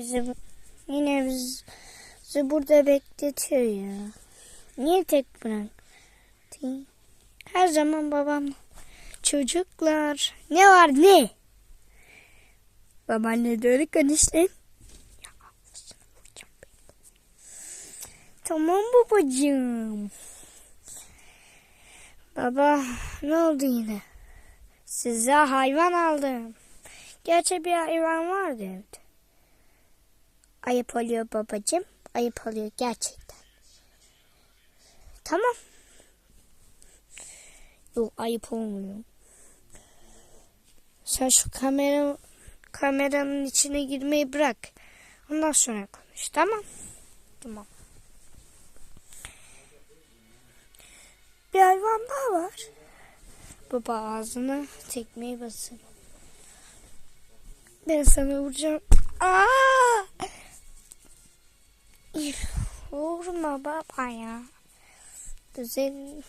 bizi yine biz- bizi burada bekletiyor ya. Niye tek bıraktın? Her zaman babam çocuklar ne var ne? Babaanne öyle konuştun. Tamam babacığım. Baba ne oldu yine? Size hayvan aldım. Gerçi bir hayvan vardı evde. Ayıp oluyor babacığım. Ayıp oluyor gerçekten. Tamam. Yok ayıp olmuyor. Sen şu kamera kameranın içine girmeyi bırak. Ondan sonra konuş tamam. Tamam. Bir hayvan daha var. Baba ağzına tekmeyi basın. Ben sana vuracağım. Aa! Üf, Vurma baba ya. Kuzen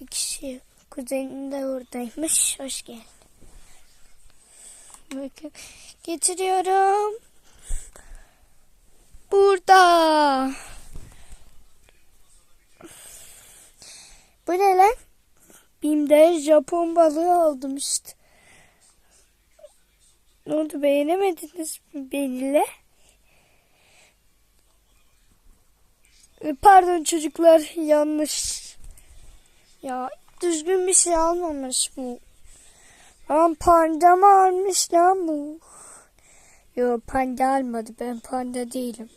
bir kişi kuzenin de oradaymış. Hoş geldin. Bakın getiriyorum. Burada. Bu ne lan? Bim'de Japon balığı aldım işte. Ne oldu beğenemediniz mi benimle? Pardon çocuklar yanlış. Ya düzgün bir şey almamış bu. Lan panda mı almış lan bu? Yo panda almadı ben panda değilim.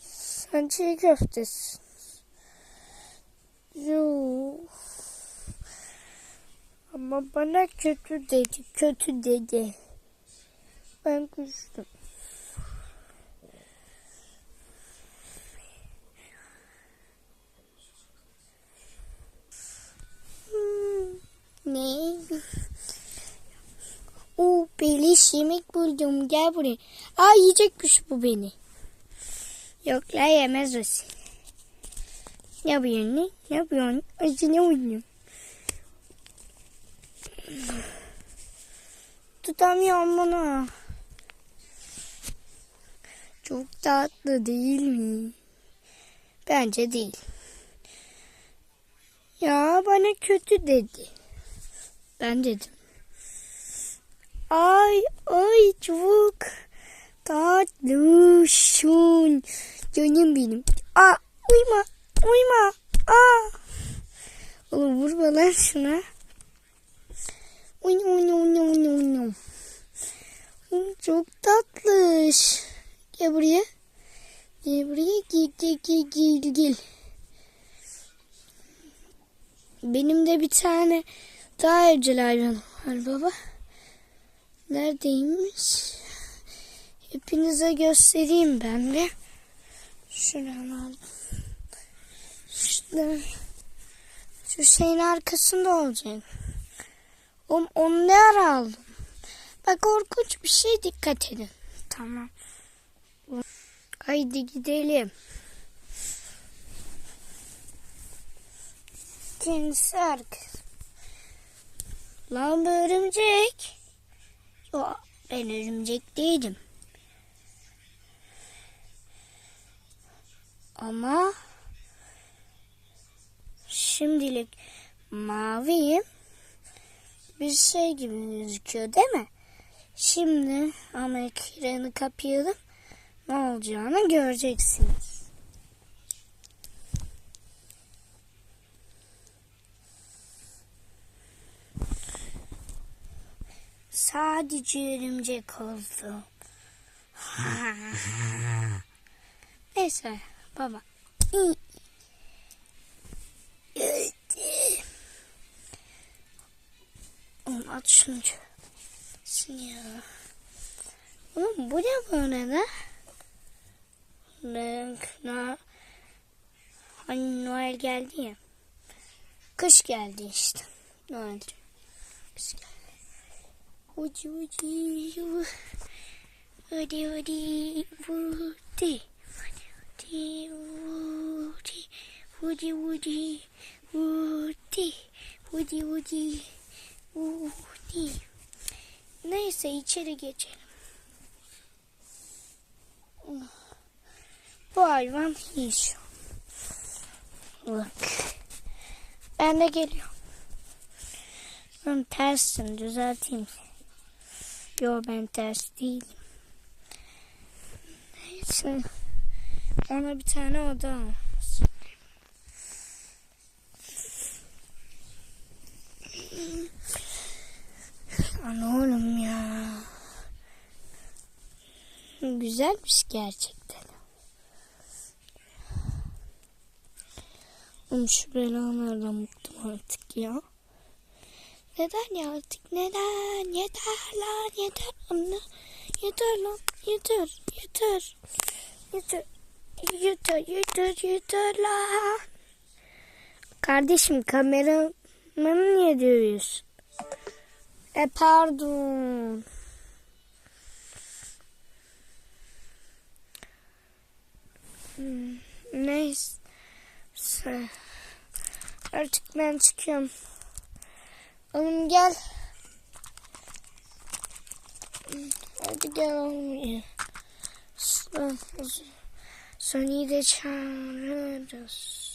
Sen çiğ köftesin. Yo. Ama bana kötü dedi, kötü dedi. Ben küstüm. Ne? Oo, beleş yemek buldum. Gel buraya. Aa yiyecekmiş bu beni. Yok la yemez o seni. Ne yapıyorsun ne? Ne yapıyorsun? Acı oynuyorsun? Tutamıyorum bunu. Çok tatlı değil mi? Bence değil. Ya bana kötü dedi. Ben dedim. Ay ay çok tatlısın. Canım benim. Aa uyma uyma. Aa. Oğlum vurma lan şuna. Uy uy uy uy. Oğlum Çok tatlış. Gel buraya. Gel buraya gel gel gel gel gel. Benim de bir tane daha evcil var baba. Neredeymiş? Hepinize göstereyim ben bir. Şuradan aldım. Şurada. Şu şeyin arkasında olacak. Oğlum onu ne ara aldım? Bak korkunç bir şey dikkat edin. Tamam. Haydi gidelim. Kendisi arkası. Lan bu örümcek. Yok ben örümcek değilim. Ama şimdilik maviyim. Bir şey gibi gözüküyor değil mi? Şimdi ama ekranı kapayalım. Ne olacağını göreceksiniz. Sadece örümcek oldu. Neyse baba. Oğlum at şunu. Ya. Oğlum bu ne böyle ne? Renk, na, hani Noel geldi ya. Kış geldi işte. Noel. Kış geldi. Uci uci u. Udi udi udi. Udi udi. Udi udi udi. Udi udi udi. Neyse içeri geçelim. bu hayvan hiç. Bak. Ben de geliyorum. Tersin düzelteyim. Yo ben ters değilim. Neyse. Ona bir tane oda. Ana oğlum ya. Güzelmiş gerçekten. Oğlum şu belalardan bıktım artık ya. Neden ya artık neden? Yeter lan yeter anne. Yeter lan yeter yeter. Yeter. Yeter yeter yeter lan. Kardeşim kameramanı niye dövüyorsun? E pardon. Hmm, Neyse. Artık ben çıkıyorum. Oğlum gel. Hadi gel oğlum. Son, Sony'yi de çağırırız.